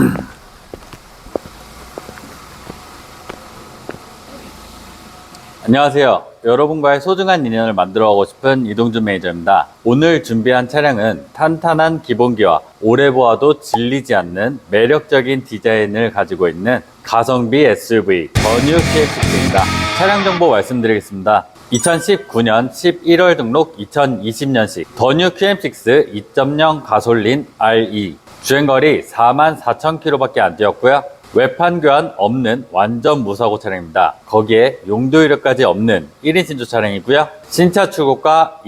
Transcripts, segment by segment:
안녕하세요. 여러분과의 소중한 인연을 만들어가고 싶은 이동준 매니저입니다. 오늘 준비한 차량은 탄탄한 기본기와 오래 보아도 질리지 않는 매력적인 디자인을 가지고 있는 가성비 SUV 더뉴 QX6입니다. 차량 정보 말씀드리겠습니다. 2019년 11월 등록 2020년식 더뉴 QM6 2.0 가솔린 RE 주행거리 44,000km밖에 안 뛰었고요. 외판 교환 없는 완전 무사고 차량입니다. 거기에 용도 이력까지 없는 1인 신조 차량이고요. 신차 출고가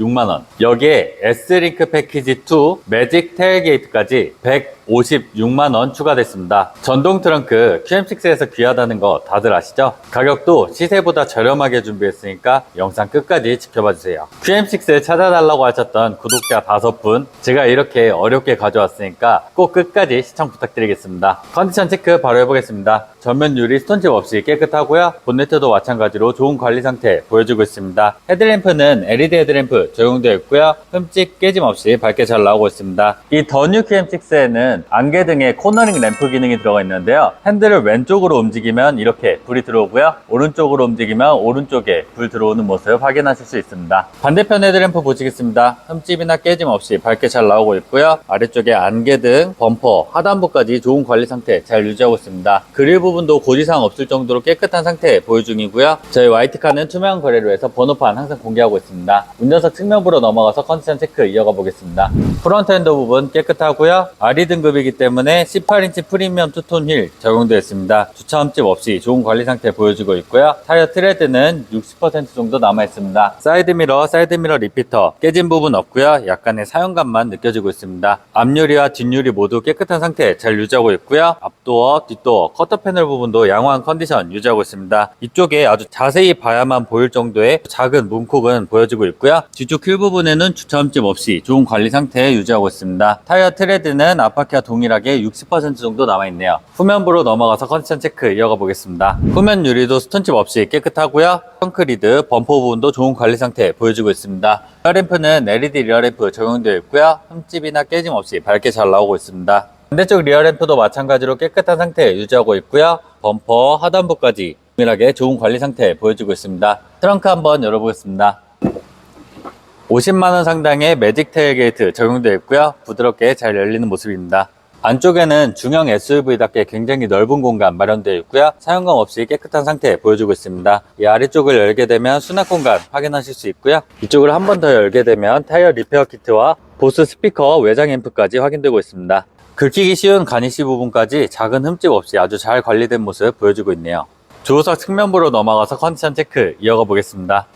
2,996만원. 여기에 S링크 패키지 2 매직 테일게이트까지 156만원 추가됐습니다. 전동 트렁크 QM6에서 귀하다는 거 다들 아시죠? 가격도 시세보다 저렴하게 준비했으니까 영상 끝까지 지켜봐 주세요. QM6 찾아달라고 하셨던 구독자 5분 제가 이렇게 어렵게 가져왔으니까 꼭 끝까지 시청 부탁드리겠습니다. 컨디션 체크 바로 해보겠습니다. 전면 유리 스톤칩 없이 깨끗하고요. 본네트도 마찬가지로 좋은 관리 상태 보여주고 있습니다. 헤드램프는 LED 헤드램프 적용되어 있고요. 흠집 깨짐 없이 밝게 잘 나오고 있습니다. 이 더 뉴 QM6에는 안개 등의 코너링 램프 기능이 들어가 있는데요. 핸들을 왼쪽으로 움직이면 이렇게 불이 들어오고요. 오른쪽으로 움직이면 오른쪽에 불 들어오는 모습 확인하실 수 있습니다. 반대편 헤드램프 보시겠습니다. 흠집이나 깨짐 없이 밝게 잘 나오고 있고요. 아래쪽에 안개 등 범퍼, 하단부까지 좋은 관리 상태 잘 유지하고 있습니다. 그릴 부분도 고지사항 없을 정도로 깨끗한 상태 보유 중이고요. 저희 YT카는 투명 거래로 해서 번호판 항상 공개하고 있습니다. 운전석 측면부로 넘어가서 컨디션 체크 이어가 보겠습니다. 프론트 핸드 부분 깨끗하고요. RE 등급이기 때문에 18인치 프리미엄 투톤 휠 적용되어 있습니다. 주차 흠집 없이 좋은 관리 상태 보여주고 있고요. 타이어 트레드는 60% 정도 남아 있습니다. 사이드 미러, 사이드 미러 리피터 깨진 부분 없고요. 약간의 사용감만 느껴지고 있습니다. 앞유리와 뒷유리 모두 깨끗한 상태 잘 유지하고 있고요. 앞도어, 뒷도어, 커터 패널 부분도 양호한 컨디션 유지하고 있습니다. 이쪽에 아주 자세히 봐야만 보일 정도의 작은 문콕은 보여지고 있고요. 뒤쪽 휠 부분에는 주차 흠집 없이 좋은 관리 상태 유지하고 있습니다. 타이어 트레드는 아파키와 동일하게 60% 정도 남아있네요. 후면부로 넘어가서 컨디션 체크 이어가 보겠습니다. 후면 유리도 스톤칩 없이 깨끗하고요. 펑크리드, 범퍼 부분도 좋은 관리 상태 보여주고 있습니다. 리어램프는 LED 리어램프 적용되어 있고요. 흠집이나 깨짐 없이 밝게 잘 나오고 있습니다. 반대쪽 리어램프도 마찬가지로 깨끗한 상태 유지하고 있고요. 범퍼 하단부까지 동일하게 좋은 관리 상태 보여주고 있습니다. 트렁크 한번 열어보겠습니다. 50만원 상당의 매직 테일게이트 적용되어 있고요. 부드럽게 잘 열리는 모습입니다. 안쪽에는 중형 SUV답게 굉장히 넓은 공간 마련되어 있고요. 사용감 없이 깨끗한 상태 보여주고 있습니다. 이 아래쪽을 열게 되면 수납 공간 확인하실 수 있고요. 이쪽을 한 번 더 열게 되면 타이어 리페어 키트와 보스 스피커 외장 앰프까지 확인되고 있습니다. 긁히기 쉬운 가니시 부분까지 작은 흠집 없이 아주 잘 관리된 모습 보여주고 있네요. 조수석 측면부로 넘어가서 컨디션 체크 이어가 보겠습니다.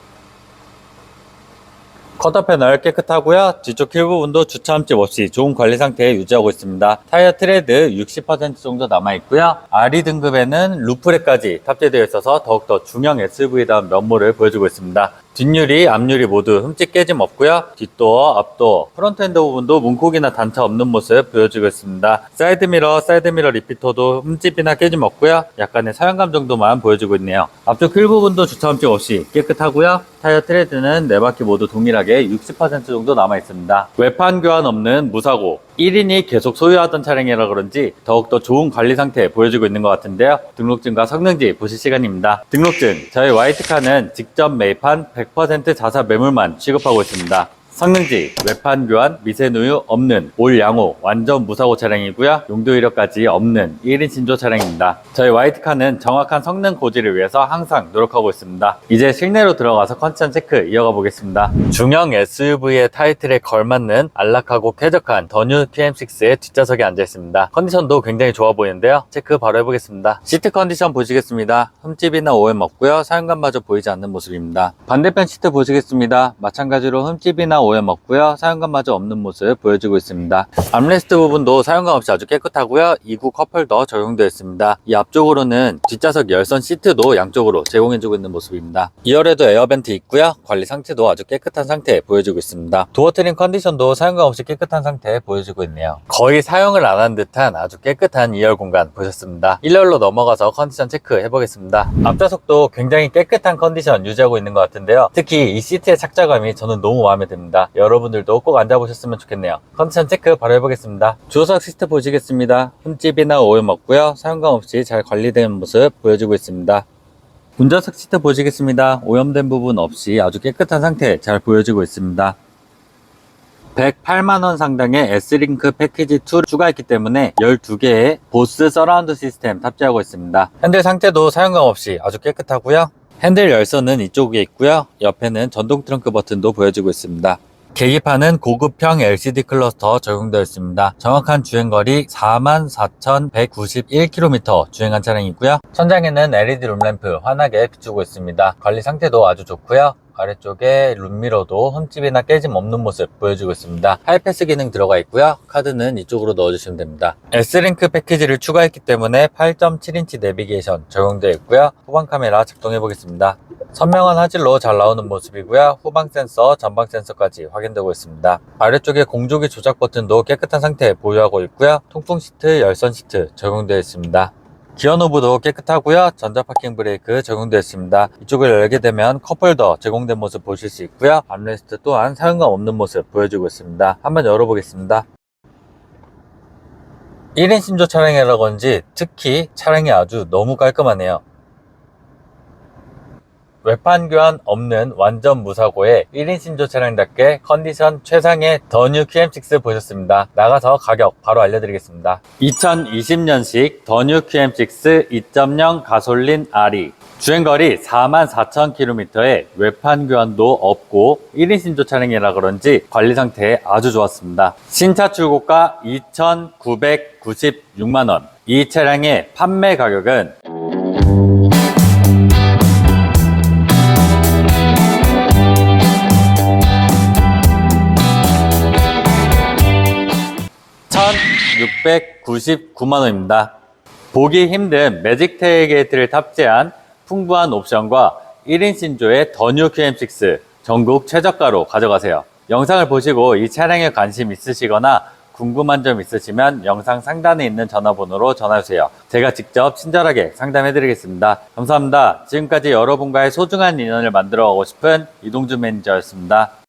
커터 패널 깨끗하고요. 뒤쪽 휠 부분도 주차 흠집 없이 좋은 관리 상태 유지하고 있습니다. 타이어 트레드 60% 정도 남아있고요. RE 등급에는 루프렉까지 탑재되어 있어서 더욱더 중형 SUV다운 면모를 보여주고 있습니다. 뒷유리, 앞유리 모두 흠집 깨짐 없고요. 뒷도어, 앞도어, 프론트 핸드 부분도 문콕이나 단차 없는 모습 보여주고 있습니다. 사이드 미러, 사이드 미러 리피터도 흠집이나 깨짐 없고요. 약간의 사용감 정도만 보여주고 있네요. 앞쪽 휠 부분도 주차 흠집 없이 깨끗하고요. 타이어 트레드는 네 바퀴 모두 동일하게 60% 정도 남아 있습니다. 외판 교환 없는 무사고 1인이 계속 소유하던 차량이라 그런지 더욱더 좋은 관리 상태 보여주고 있는 것 같은데요. 등록증과 성능지 보실 시간입니다. 등록증, 저희 화이트카는 직접 매입한 100% 자사 매물만 취급하고 있습니다. 성능지, 외판 교환, 미세누유 없는 올 양호 완전 무사고 차량이고요. 용도 이력까지 없는 1인 신조 차량입니다. 저희 화이트카는 정확한 성능 고지를 위해서 항상 노력하고 있습니다. 이제 실내로 들어가서 컨디션 체크 이어가 보겠습니다. 중형 SUV의 타이틀에 걸맞는 안락하고 쾌적한 더뉴 QM6의 뒷좌석에 앉아 있습니다. 컨디션도 굉장히 좋아 보이는데요. 체크 바로 해보겠습니다. 시트 컨디션 보시겠습니다. 흠집이나 오염 없고요. 사용감마저 보이지 않는 모습입니다. 반대편 시트 보시겠습니다. 마찬가지로 흠집이나 오염 없고요. 사용감마저 없는 모습 보여주고 있습니다. 암레스트 부분도 사용감 없이 아주 깨끗하고요. 2구 컵홀더 적용되어 있습니다. 이 앞쪽으로는 뒷좌석 열선 시트도 양쪽으로 제공해주고 있는 모습입니다. 2열에도 에어벤트 있고요. 관리 상태도 아주 깨끗한 상태 보여주고 있습니다. 도어 트림 컨디션도 사용감 없이 깨끗한 상태 보여주고 있네요. 거의 사용을 안 한 듯한 아주 깨끗한 2열 공간 보셨습니다. 1열로 넘어가서 컨디션 체크 해 보겠습니다. 앞좌석도 굉장히 깨끗한 컨디션 유지하고 있는 것 같은데요. 특히 이 시트의 착자감이 저는 너무 마음에 듭니다. 있습니다. 여러분들도 꼭 앉아보셨으면 좋겠네요. 컨디션 체크 바로 해보겠습니다. 조석 시트 보시겠습니다. 흠집이나 오염 없고요. 사용감 없이 잘 관리된 모습 보여주고 있습니다. 운전석 시트 보시겠습니다. 오염된 부분 없이 아주 깨끗한 상태 잘 보여지고 있습니다. 108만원 상당의 S링크 패키지 2를 추가했기 때문에 12개의 보스 서라운드 시스템 탑재하고 있습니다. 핸들 상태도 사용감 없이 아주 깨끗하고요. 핸들 열선은 이쪽에 있고요. 옆에는 전동 트렁크 버튼도 보여지고 있습니다. 계기판은 고급형 LCD 클러스터 적용되어 있습니다. 정확한 주행거리 44,191km 주행한 차량이고요. 천장에는 LED 룸램프 환하게 비추고 있습니다. 관리 상태도 아주 좋고요. 아래쪽에 룸미러도 흠집이나 깨짐 없는 모습 보여주고 있습니다. 하이패스 기능 들어가 있고요. 카드는 이쪽으로 넣어주시면 됩니다. S링크 패키지를 추가했기 때문에 8.7인치 내비게이션 적용되어 있고요. 후방 카메라 작동해 보겠습니다. 선명한 화질로 잘 나오는 모습이고요. 후방 센서, 전방 센서까지 확인되고 있습니다. 아래쪽에 공조기 조작 버튼도 깨끗한 상태 보유하고 있고요. 통풍 시트, 열선 시트 적용되어 있습니다. 기어 노브도 깨끗하고요. 전자 파킹 브레이크 적용되어 있습니다. 이쪽을 열게 되면 컵홀더 제공된 모습 보실 수 있고요. 암레스트 또한 사용감 없는 모습 보여주고 있습니다. 한번 열어보겠습니다. 1인 신조 차량이라 그런지 특히 차량이 아주 너무 깔끔하네요. 외판 교환 없는 완전 무사고의 1인 신조 차량답게 컨디션 최상의 더뉴 QM6 보셨습니다. 나가서 가격 바로 알려드리겠습니다. 2020년식 더뉴 QM6 2.0 가솔린 RE 주행거리 44,000km에 외판 교환도 없고 1인 신조 차량이라 그런지 관리 상태 아주 좋았습니다. 신차 출고가 2,996만원. 이 차량의 판매 가격은 1,699만원입니다. 보기 힘든 매직 테일게이트를 탑재한 풍부한 옵션과 1인 신조의 더뉴 QM6 전국 최저가로 가져가세요. 영상을 보시고 이 차량에 관심 있으시거나 궁금한 점 있으시면 영상 상단에 있는 전화번호로 전화주세요. 제가 직접 친절하게 상담해 드리겠습니다. 감사합니다. 지금까지 여러분과의 소중한 인연을 만들어 가고 싶은 이동준 매니저였습니다.